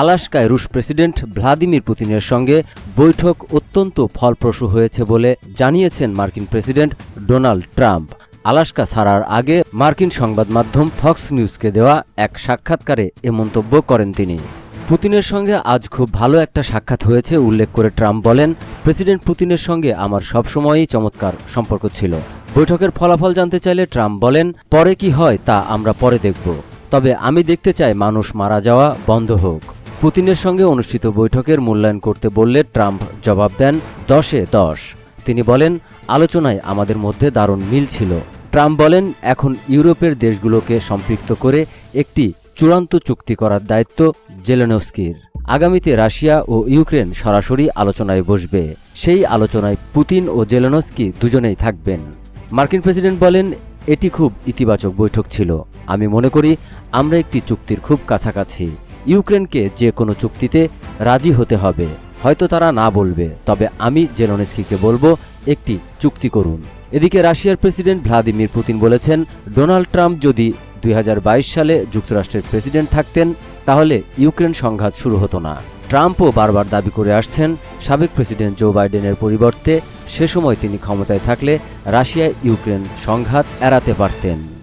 আলাস্কায় রুশ president Vladimir পুতিনের সঙ্গে বৈঠক অত্যন্ত ফলপ্রসূ হয়েছে বলে জানিয়েছেন মার্কিন প্রেসিডেন্ট ডোনাল্ড ট্রাম্প। আলাস্কা ছাড়ার আগে মার্কিন সংবাদ মাধ্যম ফক্স নিউজকে দেওয়া এক সাক্ষাৎকারে এ মন্তব্য করেন তিনি। পুতিনের সঙ্গে আজ খুব ভালো একটা সাক্ষাৎ হয়েছে উল্লেখ করে ট্রাম্প বলেন, প্রেসিডেন্ট পুতিনের সঙ্গে আমার সবসময়ই চমৎকার সম্পর্ক ছিল। বৈঠকের ফলাফল জানতে চাইলে ট্রাম্প বলেন, পরে কি হয় তা আমরা পরে দেখব। তবে আমি দেখতে চাই মানুষ মারা যাওয়া বন্ধ হোক। পুতিনের সঙ্গে অনুষ্ঠিত বৈঠকের মূল্যায়ন করতে বললে ট্রাম্প জবাব দেন, দশে দশ। তিনি বলেন, আলোচনায় আমাদের মধ্যে দারুণ মিল ছিল। ট্রাম্প বলেন, এখন ইউরোপের দেশগুলোকে সম্পৃক্ত করে একটি চূড়ান্ত চুক্তি করার দায়িত্ব জেলেনস্কির। আগামীতে রাশিয়া ও ইউক্রেন সরাসরি আলোচনায় বসবে। সেই আলোচনায় পুতিন ও জেলেনস্কি দুজনেই থাকবেন। মার্কিন প্রেসিডেন্ট বলেন, এটি খুব ইতিবাচক বৈঠক ছিল। আমি মনে করি, আমরা একটি চুক্তির খুব কাছাকাছি। ইউক্রেনকে যে কোনো চুক্তিতে রাজি হতে হবে। হয়তো তারা না বলবে, তবে আমি জেলনস্কিকে বলব একটি চুক্তি করুন। এদিকে রাশিয়ার প্রেসিডেন্ট ভ্লাদিমির পুতিন বলেছেন, ডোনাল্ড ট্রাম্প যদি দুই হাজার বাইশ সালে যুক্তরাষ্ট্রের প্রেসিডেন্ট থাকতেন, তাহলে ইউক্রেন সংঘাত শুরু হতো না। ট্রাম্পও বারবার দাবি করে আসছেন, সাবেক প্রেসিডেন্ট জো বাইডেনের পরিবর্তে সে সময় তিনি ক্ষমতায় থাকলে রাশিয়া ইউক্রেন সংঘাত এড়াতে পারতেন।